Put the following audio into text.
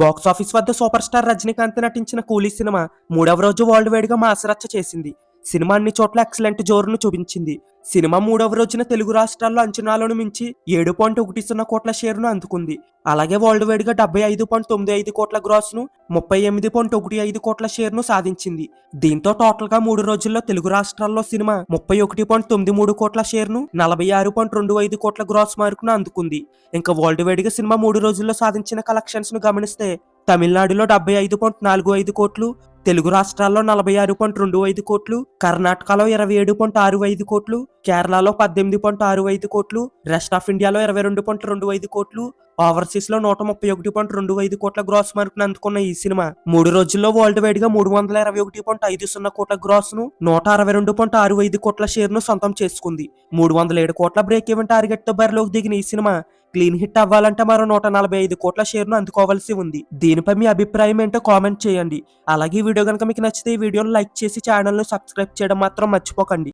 Box office వద్ద super star Rajinikanth నటించిన కూలీ సినిమా మూడవ రోజు వరల్డ్ వైడ్గా మాసరచ్చ చేసింది. సినిమా అన్ని చోట్ల ఎక్సలెంట్ జోరును చూపించింది. సినిమా మూడవ రోజున తెలుగు రాష్ట్రాల్లో అంచనాలను మించి ఏడు పాయింట్ ఒకటి సున్నా కోట్ల షేరును అందుకుంది. అలాగే వరల్డ్ వైడ్గా డెబ్బై ఐదు పాయింట్ తొమ్మిది ఐదు కోట్ల గ్రాస్ను ముప్పై ఎనిమిది పాయింట్ ఒకటి ఐదు కోట్ల షేర్ను సాధించింది. దీంతో టోటల్గా మూడు రోజుల్లో తెలుగు రాష్ట్రాల్లో సినిమా ముప్పై ఒకటి పాయింట్ తొమ్మిది మూడు కోట్ల షేర్ను నలభై ఆరు పాయింట్ రెండు ఐదు కోట్ల గ్రాస్ మార్కును అందుకుంది. ఇంకా వరల్డ్ వైడ్గా సినిమా మూడు రోజుల్లో సాధించిన కలెక్షన్స్ను గమనిస్తే తమిళనాడులో డెబ్బై ఐదు పాయింట్ నాలుగు ఐదు కోట్లు తెలుగు రాష్ట్రాల్లో నలభై ఆరు పాయింట్ రెండు ఐదు కోట్లు కర్ణాటకలో ఇరవై ఏడు పాయింట్ ఆరు ఐదు కోట్లు కేరళలో పద్దెనిమిది పాయింట్ ఆరు ఐదు కోట్లు రెస్ట్ ఆఫ్ ఇండియాలో ఇరవై రెండు పాయింట్ రెండు ఐదు కోట్లు ఓవర్సీస్లో నూట ముప్పై ఒకటి పాయింట్ రెండు ఐదు కోట్ల గ్రాస్ మార్క్ అందుకున్న ఈ సినిమా. మూడు రోజుల్లో వరల్డ్ వైడ్గా మూడు వందల ఇరవై ఒకటి పాయింట్ ఐదు సున్నా కోట్ల గ్రాస్ను నూట అరవై రెండు పాయింట్ ఆరు ఐదు కోట్ల షేర్ను సొంతం చేసుకుంది. మూడు వందల ఏడు కోట్ల బ్రేక్ ఈవెన్ టార్గెట్తో బరిలోకి దిగిన ఈ సినిమా క్లీన్ హిట్ అవ్వాలంటే మరో నూట నలభై ఐదు కోట్ల షేర్ను అందుకోవాల్సి ఉంది. దీనిపై మీ అభిప్రాయం ఏంటో కామెంట్ చేయండి. అలాగే ఈ వీడియో కనుక మీకు నచ్చితే ఈ వీడియోను లైక్ చేసి ఛానల్ను సబ్స్క్రైబ్ చేయడం మాత్రం మర్చిపోకండి.